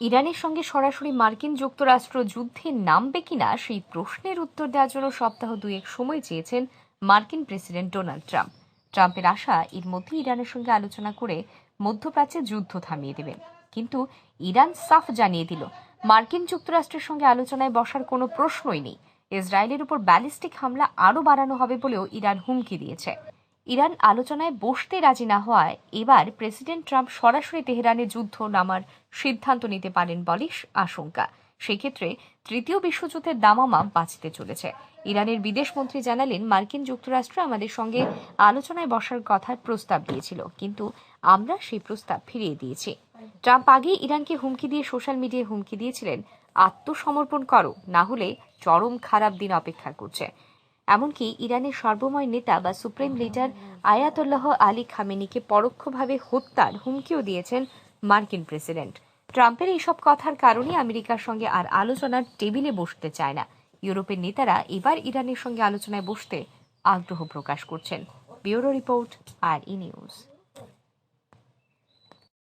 ইরানের সঙ্গে সরাসরি মার্কিন যুক্তরাষ্ট্র যুদ্ধে নামবে কিনা সেই প্রশ্নের উত্তর দেওয়ার জন্য সপ্তাহ দুয়েক সময় চেয়েছেন মার্কিন প্রেসিডেন্ট ডোনাল্ড ট্রাম্প। ট্রাম্পের আশা, এর মধ্যে ইরানের সঙ্গে আলোচনা করে মধ্যপ্রাচ্যে যুদ্ধ থামিয়ে দেবেন। কিন্তু ইরান সাফ জানিয়ে দিল, মার্কিন যুক্তরাষ্ট্রের সঙ্গে আলোচনায় বসার কোনো প্রশ্নই নেই। ইসরায়েলের উপর ব্যালিস্টিক হামলা আরও বাড়ানো হবে বলেও ইরান হুমকি দিয়েছে। ইরান আলোচনায় বসতে রাজি না হওয়ায় এবার প্রেসিডেন্ট ট্রাম্প সরাসরি তেহরানে যুদ্ধ নামার সিদ্ধান্ত নিতে পারেন বলে আশঙ্কা। সেক্ষেত্রে তৃতীয় বিশ্বযুদ্ধের দামামা বাঁচতে চলেছে। ইরানের বিদেশমন্ত্রী জানালেন, মার্কিন যুক্তরাষ্ট্র আমাদের সঙ্গে আলোচনায় বসার কথার প্রস্তাব দিয়েছিল, কিন্তু আমরা সেই প্রস্তাব ফিরিয়ে দিয়েছি। ট্রাম্প আগেই ইরানকে হুমকি দিয়ে সোশ্যাল মিডিয়ায় হুমকি দিয়েছিলেন, আত্মসমর্পণ করো, না হলে চরম খারাপ দিন অপেক্ষা করছে। এমনকি ইরানের সর্বময় নেতা বা সুপ্রিম লিডার আয়াতুল্লাহ আলী খামেনিকে পরোক্ষভাবে হত্যার হুমকিও দিয়েছেন মার্কিন প্রেসিডেন্ট। ট্রাম্পের এইসব কথার কারণে আমেরিকার সঙ্গে আর আলোচনার টেবিলে বসতে চায় না। ইউরোপের নেতারা এবার ইরানের সঙ্গে আলোচনায় বসতে আগ্রহ প্রকাশ করছেন। ব্যুরো রিপোর্ট, আর ই নিউজ।